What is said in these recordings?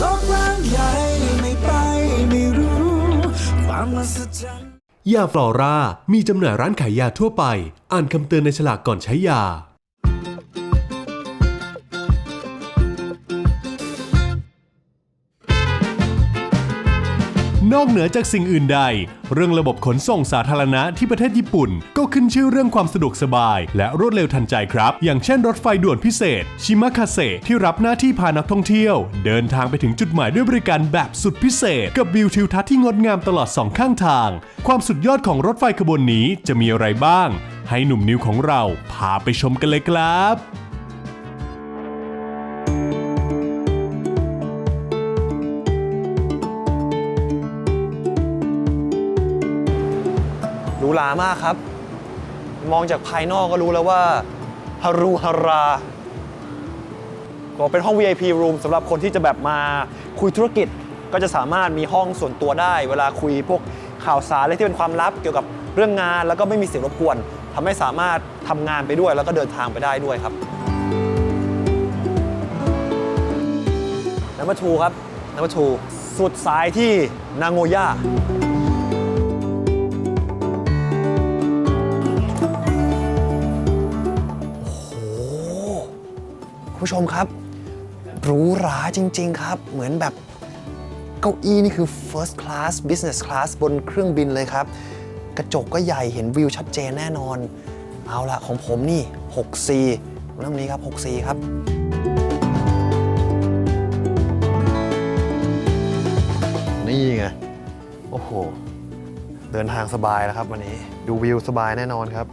โลกกว้างใหญ่ไม่ไปไม่รู้ ความมหัศจรรย์ ยาฟลอรามีจำหน่ายร้านขายยาทั่วไป อ่านคำเตือนในฉลากก่อนใช้ยา นอกเหนือจากสิ่งอื่นใด เรื่องระบบขนส่งสาธารณะที่ประเทศญี่ปุ่น ก็ขึ้นชื่อเรื่องความสะดวกสบาย และรวดเร็วทันใจครับ อย่างเช่นรถไฟด่วนพิเศษ ชิมะคาเซที่รับหน้าที่พานักท่องเที่ยว เดินทางไปถึงจุดหมายด้วยบริการแบบสุดพิเศษ กับวิวทิวทัศน์ที่งดงามตลอดสองข้างทาง ความสุดยอดของรถไฟขบวนนี้จะมีอะไรบ้าง ให้หนุ่มนิวของเราพาไปชมกันเลยครับ หรูหรามากครับ มองจากภายนอกก็รู้แล้วว่าฮารุฮาราก็เป็นห้อง VIP room สำหรับคนที่จะแบบมาคุยธุรกิจก็จะสามารถมีห้องส่วนตัวได้ เวลาคุยพวกข่าวสารอะไรที่เป็นความลับเกี่ยวกับเรื่องงานแล้วก็ไม่มีเสียงรบกวนทำให้สามารถทำงานไปด้วย แล้วก็เดินทางไปได้ด้วยครับนัมเบอร์ทูครับนัมเบอร์ทูสุดสายที่นางโงย่า ผู้ชมครับหรูหราจริง ๆ ครับ เหมือนแบบเก้าอี้นี่คือ first class business class บนเครื่องบินเลยครับ กระจกก็ใหญ่เห็นวิวชัดเจนแน่นอน เอาละของผมนี่ 6C เรื่องนี้ครับ 6C ครับนี่ไง โอ้โห เดินทางสบายแล้วครับวันนี้ ดูวิวสบายแน่นอนครับ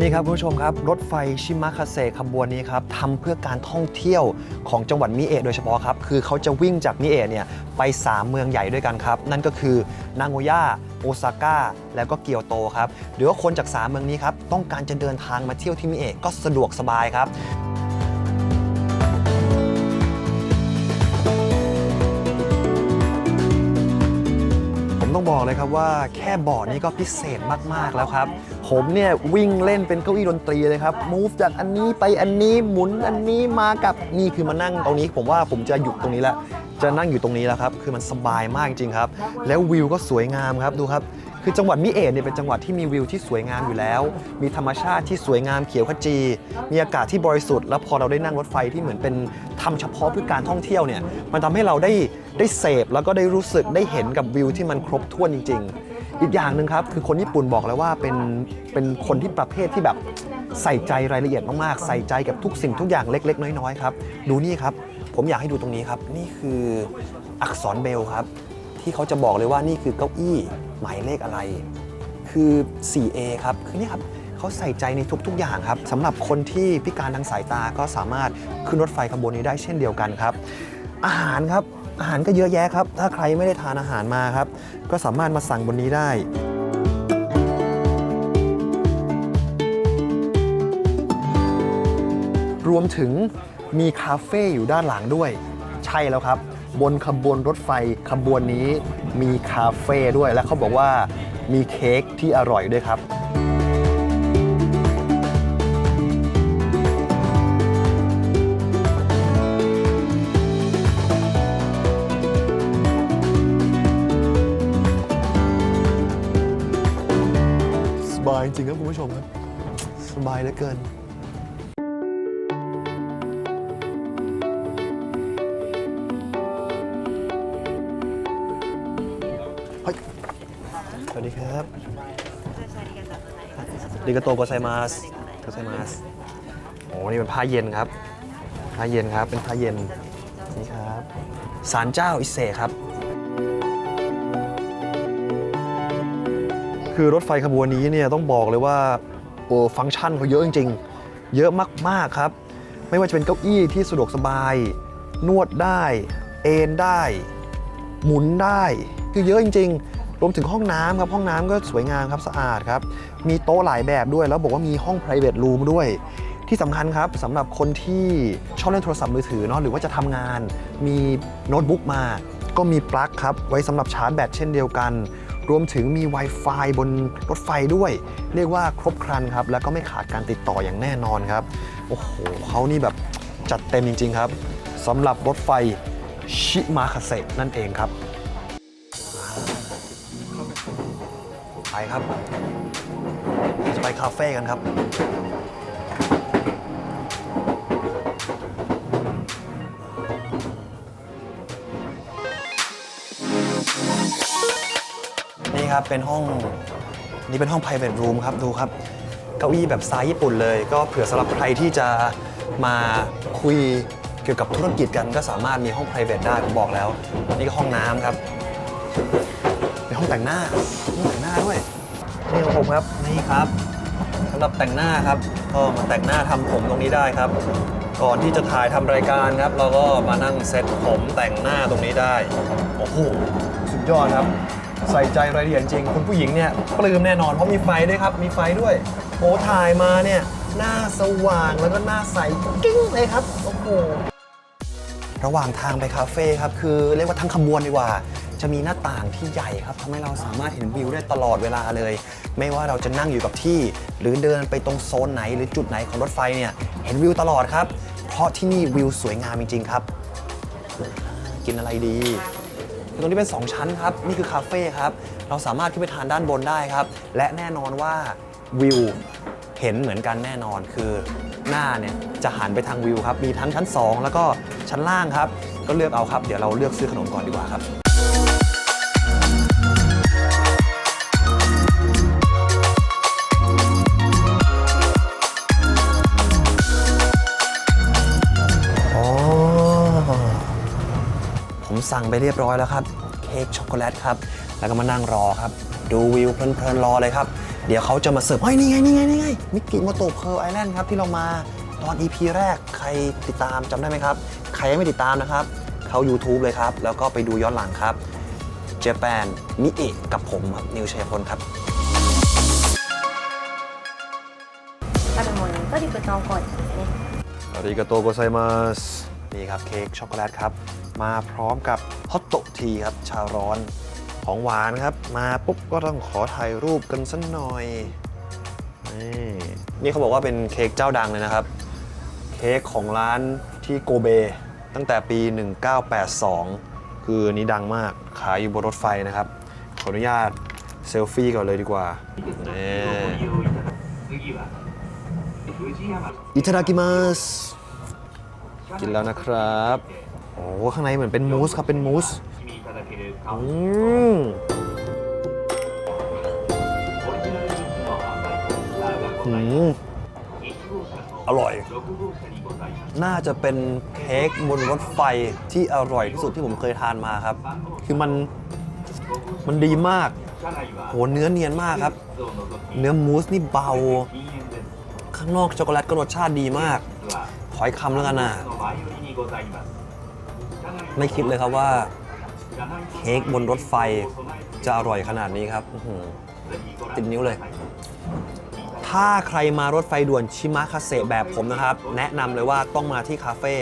นี่ครับคุณผู้ชมครับ รถไฟชิมะคาเซขบวนนี้ครับทำเพื่อการท่องเที่ยวของจังหวัดมิเอะโดยเฉพาะครับ คือเขาจะวิ่งจากมิเอะเนี่ยไป 3 เมืองใหญ่ด้วยกันครับ นั่นก็คือนางโงย่าโอซาก้าแล้วก็เกียวโตครับหรือว่าคนจาก 3 เมืองนี้ครับต้องการจะเดินทางมาเที่ยวที่มิเอะก็สะดวกสบายครับ ต้องบอกเลยครับว่าแค่บ่อนี้ก็พิเศษมากๆแล้วครับ ผมเนี่ยวิ่งเล่นเป็นเก้าอี้ดนตรีเลยครับมูฟจากอันนี้ไปอันนี้หมุนอันนี้มากับนี่คือมานั่งตรงนี้ ผมว่าผมจะหยุดตรงนี้แล้วจะนั่งอยู่ตรงนี้แล้วครับ คือมันสบายมากจริงครับ แล้ววิวก็สวยงามครับดูครับ คือจังหวัดมิเอะเนี่ยเป็นจังหวัดที่มีวิวที่สวยงามอยู่แล้ว มีธรรมชาติที่สวยงามเขียวขจี มีอากาศที่บริสุทธิ์ แล้วพอเราได้นั่งรถไฟที่เหมือนเป็นทำเฉพาะเพื่อการท่องเที่ยวเนี่ย มันทำให้เราได้ได้เสพแล้วก็ได้รู้สึกได้เห็นกับวิวที่มันครบถ้วนจริง ๆ อีกอย่างหนึ่งครับคือคนญี่ปุ่นบอกแล้วว่าเป็นเป็นคนที่ประเภทที่แบบใส่ใจรายละเอียดมากๆ ใส่ใจกับทุกสิ่งทุกอย่างเล็ก ๆ น้อยๆครับ ดูนี่ครับ ผมอยากให้ดูตรงนี้ครับ นี่คืออักษรเบลครับ ที่เขาจะบอกเลยว่านี่คือเก้าอี้ หมายเลขอะไร คือ 4A ครับคือนี่ครับเขาใส่ใจในทุก ๆ อย่างครับสำหรับคนที่พิการทางสายตาก็สามารถขึ้นรถไฟขบวนนี้ได้เช่นเดียวกันครับ อาหารครับอาหารก็เยอะแยะครับ ถ้าใครไม่ได้ทานอาหารมาครับ ก็สามารถมาสั่งบนนี้ได้รวมถึงมีคาเฟ่อยู่ด้านหลังด้วย ใช่แล้วครับ บนขบวนรถไฟขบวนนี้มีคาเฟ่ด้วย และเขาบอกว่ามีเค้กที่อร่อยด้วยครับ สบายจริงครับคุณผู้ชมครับ สบายเหลือเกิน ริกาโตโกไซมาสโกไซมาสโอ้นี่เป็นผ้าเย็นครับ ผ้าเย็นครับ เป็นผ้าเย็น นี่ครับศาลเจ้าอิเซครับ คือรถไฟขบวนนี้เนี่ยต้องบอกเลยว่าโอ้ฟังก์ชันเขาเยอะจริงๆ เยอะมากๆครับ ไม่ว่าจะเป็นเก้าอี้ที่สะดวกสบาย นวดได้ เอนได้ หมุนได้ คือเยอะจริง ๆ รวมถึงห้องน้ำครับห้องน้ำก็สวยงามครับสะอาดครับ มีโต๊ะหลายแบบด้วย แล้วบอกว่ามีห้อง private room ด้วยที่สำคัญครับสำหรับคนที่ชอบเล่นโทรศัพท์มือถือเนาะหรือว่าจะทำงาน มีโน้ตบุ๊กมา ก็มีปลั๊กครับ ไว้สำหรับชาร์จแบตเช่นเดียวกัน รวมถึงมี Wi-Fi บนรถไฟด้วย เรียกว่าครบครันครับ แล้วก็ไม่ขาดการติดต่ออย่างแน่นอนครับ โอ้โหเขานี่แบบจัดเต็มจริง ๆ ครับสำหรับรถไฟชิมาคาเซนั่นเองครับ ไปครับจะไปคาเฟ่กันครับ นี่ครับเป็นห้องนี่เป็นห้อง private room ครับดูครับ เก้าอี้แบบสไตล์ญี่ปุ่นเลย ก็เผื่อสำหรับใครที่จะมาคุยเกี่ยวกับธุรกิจกันก็สามารถมีห้อง private ได้ผมบอกแล้ว นี่ก็ห้องน้ำครับ ห้องแต่งหน้าห้องแต่งหน้าด้วยนี่ของผมครับนี่ครับสำหรับแต่งหน้าครับก็มาแต่งหน้าทำผมตรงนี้ได้ครับ ก่อนที่จะถ่ายทำรายการครับ เราก็มานั่งเซตผมแต่งหน้าตรงนี้ได้โอ้โหสุดยอดครับ ใส่ใจรายละเอียดจริง คุณผู้หญิงเนี่ยปลื้มแน่นอนเพราะมีไฟด้วยครับ มีไฟด้วยโอ้ถ่ายมาเนี่ยหน้าสว่างแล้วก็หน้าใสกิ้งเลยครับโอ้โหระหว่างทางไปคาเฟ่ครับคือเรียกว่าทั้งขบวนดีกว่า จะมีหน้าต่างที่ใหญ่ครับทำให้เราสามารถเห็นวิวได้ตลอดเวลาเลย ไม่ว่าเราจะนั่งอยู่กับที่ หรือเดินไปตรงโซนไหน หรือจุดไหนของรถไฟเนี่ยเห็นวิวตลอดครับ เพราะที่นี่วิวสวยงามจริงๆครับ กินอะไรดีตรงนี้เป็น 2 ชั้นครับ นี่คือคาเฟ่ครับ เราสามารถขึ้นไปทานด้านบนได้ครับ และแน่นอนว่าวิวเห็นเหมือนกันแน่นอนคือหน้าเนี่ยจะหันไปทางวิวครับ มีทั้งชั้น 2 แล้วก็ชั้นล่างครับ ก็เลือกเอาครับ เดี๋ยวเราเลือกซื้อขนมก่อนดีกว่าครับ สั่งไปเรียบร้อยแล้วครับ เค้กช็อกโกแลตครับ แล้วก็มานั่งรอครับ ดูวิวเพลินๆรอเลยครับ เดี๋ยวเขาจะมาเสิร์ฟเฮ้ยนี่ไง นี่ไง นี่ไง มิกิโมโตะเพร์ลไอแลนด์ครับที่เรามาตอน EP แรกใครติดตามจำได้ไหมครับ ใครยังไม่ติดตามนะครับ เข้า YouTube เลยครับ แล้วก็ไปดูย้อนหลังครับเจแปนมิเอะกับผมครับนิวชัยพลครับ 食べ物とリプトン紅茶ですね อาริกาโตโกไซมาส นี่ครับเค้กช็อกโกแลตครับ มาพร้อมกับฮอตโตทีครับชาร้อนของหวานครับ มาปุ๊บก็ต้องขอถ่ายรูปกันสักหน่อย นี่นี่เขาบอกว่าเป็นเค้กเจ้าดังเลยนะครับ เค้กของร้านที่โกเบ ตั้งแต่ปี 1982 คืออนนี้ดังมากขายอยู่บนรถไฟนะครับ ขออนุญาตเซลฟี่ก่อนเลยดีกว่านี่อิตาดากิมัส กินแล้วนะครับ โอ้ข้างในเหมือนเป็นมูสครับเป็นมูสอืมอืมอร่อย น่าจะเป็นเค้กบนรถไฟที่อร่อยที่สุดที่ผมเคยทานมาครับ คือมันมันดีมาก โห เนื้อเนียนมากครับ เนื้อมูสนี่เบา ข้างนอกช็อกโกแลตก็รสชาติดีมาก ขออีกคำแล้วกันนะไม่คิดเลยครับว่า เค้กบนรถไฟจะอร่อยขนาดนี้ครับติดนิ้วเลย ถ้าใครมารถไฟด่วนชิมะคาเซแบบผมนะครับ แนะนำเลยว่าต้องมาที่คาเฟ่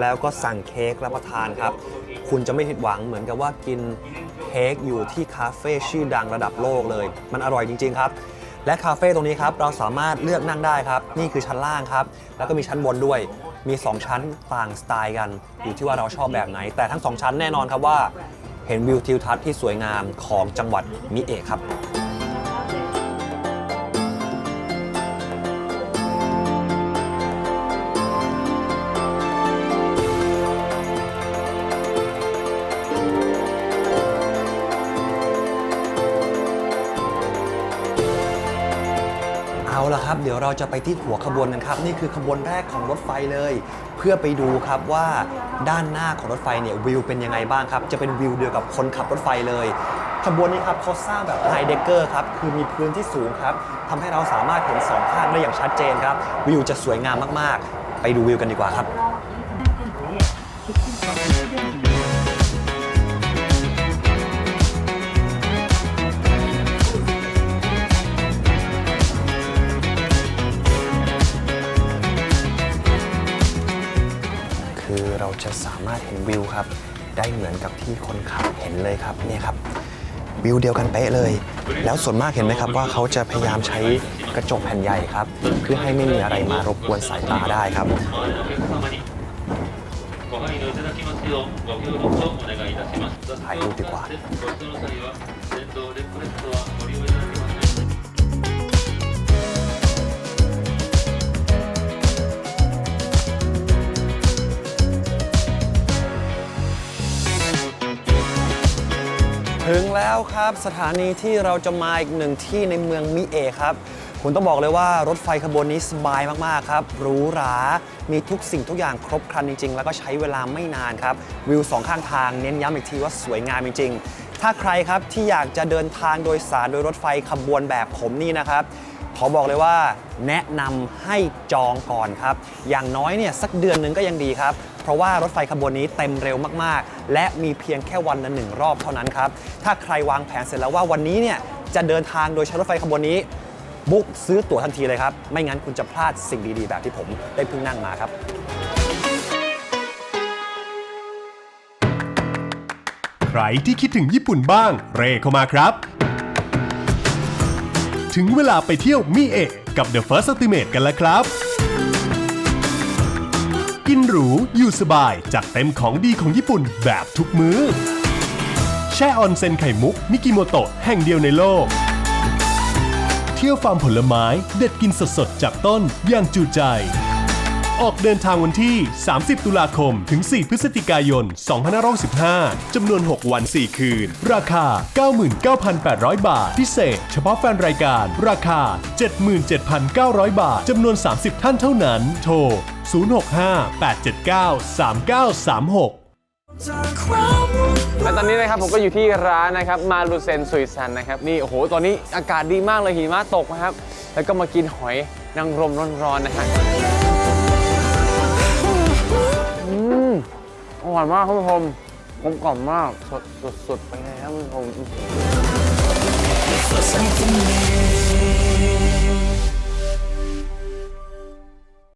แล้วก็สั่งเค้กรับประทานครับ คุณจะไม่ผิดหวังเหมือนกับว่ากินเค้กอยู่ที่คาเฟ่ชื่อดังระดับโลกเลย มันอร่อยจริง ๆ ครับ และคาเฟ่ตรงนี้ครับเราสามารถเลือกนั่งได้ครับ นี่คือชั้นล่างครับ แล้วก็มีชั้นบนด้วย มี 2 ชั้นต่างสไตล์กัน อยู่ที่ว่าเราชอบแบบไหน แต่ทั้ง 2 ชั้นแน่นอนครับว่า เห็นวิวทิวทัศน์ที่สวยงามของจังหวัดมิเอะครับ เอาละครับ เดี๋ยวเราจะไปที่หัวขบวนกันครับ นี่คือขบวนแรกของรถไฟเลย เพื่อไปดูครับว่าด้านหน้าของรถไฟเนี่ยวิวเป็นยังไงบ้างครับ จะเป็นวิวเดียวกับคนขับรถไฟเลย ขบวนนี้ครับเขาสร้างแบบไฮเดกเกอร์ครับ คือมีพื้นที่สูงครับทำให้เราสามารถเห็นสองข้างได้อย่างชัดเจนครับ วิวจะสวยงามมากๆ ไปดูวิวกันดีกว่าครับิวครับ ได้เหมือนกับที่คนขับเห็นเลยครับเนี่ยครับ วิวเดียวกันเป๊ะเลย แล้วส่วนมากเห็นไหมครับว่าเขาจะพยายามใช้กระจกแผ่นใหญ่ครับ เพื่อให้ไม่มีอะไรมารบกวนสายตาได้ครับถ่ายรูปดีกว่า ถึงแล้วครับสถานีที่เราจะมาอีกหนึ่งที่ในเมืองมิเอะครับ คุณต้องบอกเลยว่ารถไฟขบวนนี้สบายมากๆครับหรูหรา มีทุกสิ่งทุกอย่างครบครันจริง ๆ แล้วก็ใช้เวลาไม่นานครับ วิวสองข้างทางเน้นย้ำอีกทีว่าสวยงามจริง ๆ ถ้าใครครับที่อยากจะเดินทางโดยสารโดยรถไฟขบวนแบบผมนี่นะครับ ขอบอกเลยว่าแนะนำให้จองก่อนครับ อย่างน้อยเนี่ยสักเดือนหนึ่งก็ยังดีครับ เพราะว่ารถไฟขบวนนี้เต็มเร็วมากๆ และมีเพียงแค่วันละหนึ่งรอบเท่านั้นครับ ถ้าใครวางแผนเสร็จแล้วว่าวันนี้เนี่ยจะเดินทางโดยใช้รถไฟขบวนนี้ บุ๊กซื้อตั๋วทันทีเลยครับ ไม่งั้นคุณจะพลาดสิ่งดีๆ แบบที่ผมได้เพิ่งนั่งมาครับใครที่คิดถึงญี่ปุ่นบ้าง เร่เข้ามาครับ ถึงเวลาไปเที่ยวมิเอะกับ The First Estimate กันแล้วครับ กินหรู อยู่สบายจากเต็มของดีของญี่ปุ่นแบบทุกมื้อ แช่ออนเซ็นไข่มุก มิกิโมโตะแห่งเดียวในโลก เที่ยวฟาร์มผลไม้ เด็ดกินสดๆจากต้นอย่างจูใจ ออกเดินทางวันที่ 30 ตุลาคม ถึง 4 พฤศจิกายน 2515จำนวน 6 วัน 4 คืน ราคา 99,800 บาท พิเศษ เฉพาะแฟนรายการ ราคา 77,900 บาทจำนวน 30 ท่านเท่านั้น โทร 065-879-3936และตอนนี้นะครับผมก็อยู่ที่ร้านนะครับมาลูเซนซุยซันนะครับนี่โอ้โหตอนนี้อากาศดีมากเลยหิมะตกนะครับ แล้วก็มากินหอยนางรมร้อนๆนะฮะ อร่อยมากคุณผู้ชมกลมกล่อมมากสดสดสดไปเลยครับคุณผู้ชม